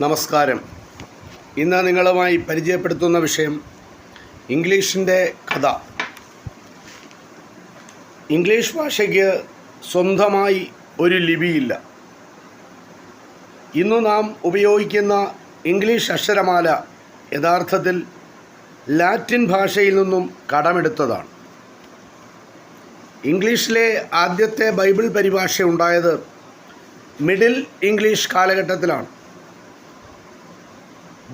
നമസ്കാരം. ഇന്ന് നിങ്ങളുമായി പരിചയപ്പെടുത്തുന്ന വിഷയം ഇംഗ്ലീഷിന്റെ കഥ. ഇംഗ്ലീഷ് ഭാഷയ്ക്ക് സ്വന്തമായി ഒരു ലിപിയില്ല. ഇന്ന് നാം ഉപയോഗിക്കുന്ന ഇംഗ്ലീഷ് അക്ഷരമാല യഥാർത്ഥത്തിൽ ലാറ്റിൻ ഭാഷയിൽ നിന്നും കടമെടുത്തതാണ്. ഇംഗ്ലീഷിലെ ആദ്യത്തെ ബൈബിൾ പരിഭാഷ ഉണ്ടായത് മിഡിൽ ഇംഗ്ലീഷ് കാലഘട്ടത്തിലാണ്.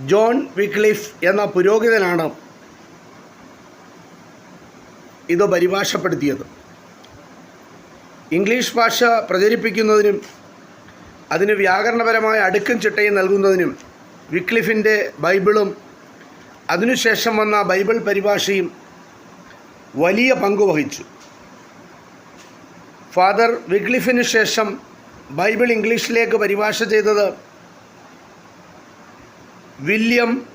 ജോൺ വിക്ലിഫ് എന്ന പുരോഹിതനാണ് ഇത് പരിഭാഷപ്പെടുത്തിയത്. ഇംഗ്ലീഷ് ഭാഷ പ്രചരിപ്പിക്കുന്നതിനും അതിന് വ്യാകരണപരമായ അടുക്കും ചിട്ടയും നൽകുന്നതിനും വിക്ലിഫിന്റെ ബൈബിളും അതിനുശേഷം വന്ന ബൈബിൾ പരിഭാഷയും വലിയ പങ്ക് വഹിച്ചു. ഫാദർ വിക്ലിഫിന് ശേഷം ബൈബിൾ ഇംഗ്ലീഷിലേക്ക് പരിഭാഷ ചെയ്തത് വില്യം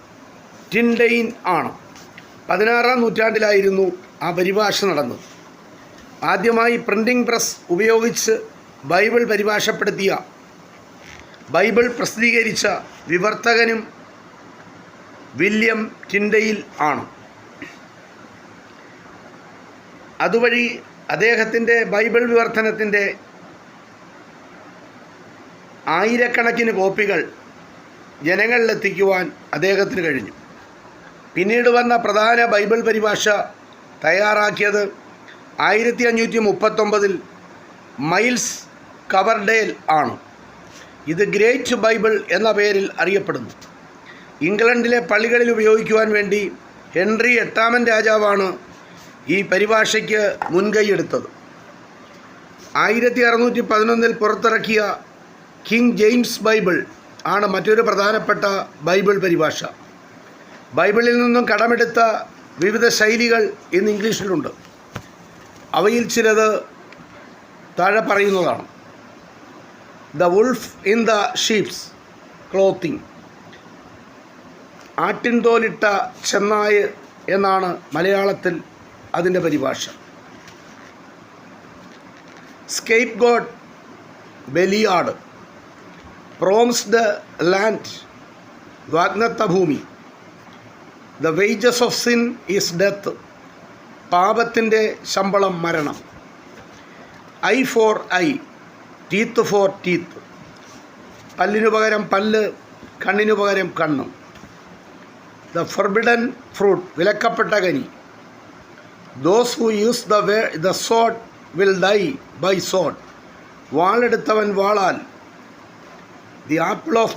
ടിൻഡെയിൻ ആണ്. പതിനാറാം നൂറ്റാണ്ടിലായിരുന്നു ആ പരിഭാഷ നടന്നത്. ആദ്യമായി പ്രിന്റിംഗ് പ്രസ് ഉപയോഗിച്ച് ബൈബിൾ പരിഭാഷപ്പെടുത്തിയ ബൈബിൾ പ്രസിദ്ധീകരിച്ച വിവർത്തകനും വില്യം ടിൻഡെയിൽ ആണ്. അതുവഴി അദ്ദേഹത്തിന്റെ ബൈബിൾ വിവർത്തനത്തിന്റെ ആയിരക്കണക്കിന് കോപ്പികൾ ജനങ്ങളിലെത്തിക്കുവാൻ അദ്ദേഹത്തിന് കഴിഞ്ഞു. പിന്നീട് വന്ന പ്രധാന ബൈബിൾ പരിഭാഷ തയ്യാറാക്കിയത് ആയിരത്തി അഞ്ഞൂറ്റി മുപ്പത്തൊമ്പതിൽ മൈൽസ് കവർഡേൽ ആണ്. ഇത് ഗ്രേറ്റ് ബൈബിൾ എന്ന പേരിൽ അറിയപ്പെടുന്നു. ഇംഗ്ലണ്ടിലെ പള്ളികളിൽ ഉപയോഗിക്കുവാൻ വേണ്ടി ഹെൻറി എട്ടാമൻ രാജാവാണ് ഈ പരിഭാഷയ്ക്ക് മുൻകൈയെടുത്തത് ആയിരത്തി അറുന്നൂറ്റി പതിനൊന്നിൽ പുറത്തിറക്കിയ കിങ് ജെയിംസ് ബൈബിൾ ആണ് മറ്റൊരു പ്രധാനപ്പെട്ട ബൈബിൾ പരിഭാഷ. ബൈബിളിൽ നിന്നും കടമെടുത്ത വിവിധ ശൈലികൾ ഇന്ന് ഇംഗ്ലീഷിലുണ്ട്. അവയിൽ ചിലത് താഴെ പറയുന്നതാണ്. The wolf in the sheep's clothing ആട്ടിൻതോലിട്ട ചെന്നായ് എന്നാണ് മലയാളത്തിൽ അതിന്റെ പരിഭാഷ. സ്കേപ്പ് ഗോഡ് ബലിയാട്. പ്രോംസ്ഡ് ലാൻഡ് വാഗ്നത്ത ഭൂമി the wages of sin is death പാപത്തിന്റെ ശമ്പളം മരണം. Eye for eye teeth for teeth പല്ലിനു പകരം പല്ല് കണ്ണിനു പകരം കണ്ണ്. ദ ഫർബിഡൻ ഫ്രൂട്ട് വിലക്കപ്പെട്ട കനി. Those who use the way the sword will die by sword വാളെടുത്തവൻ വാളാൽ. The apple of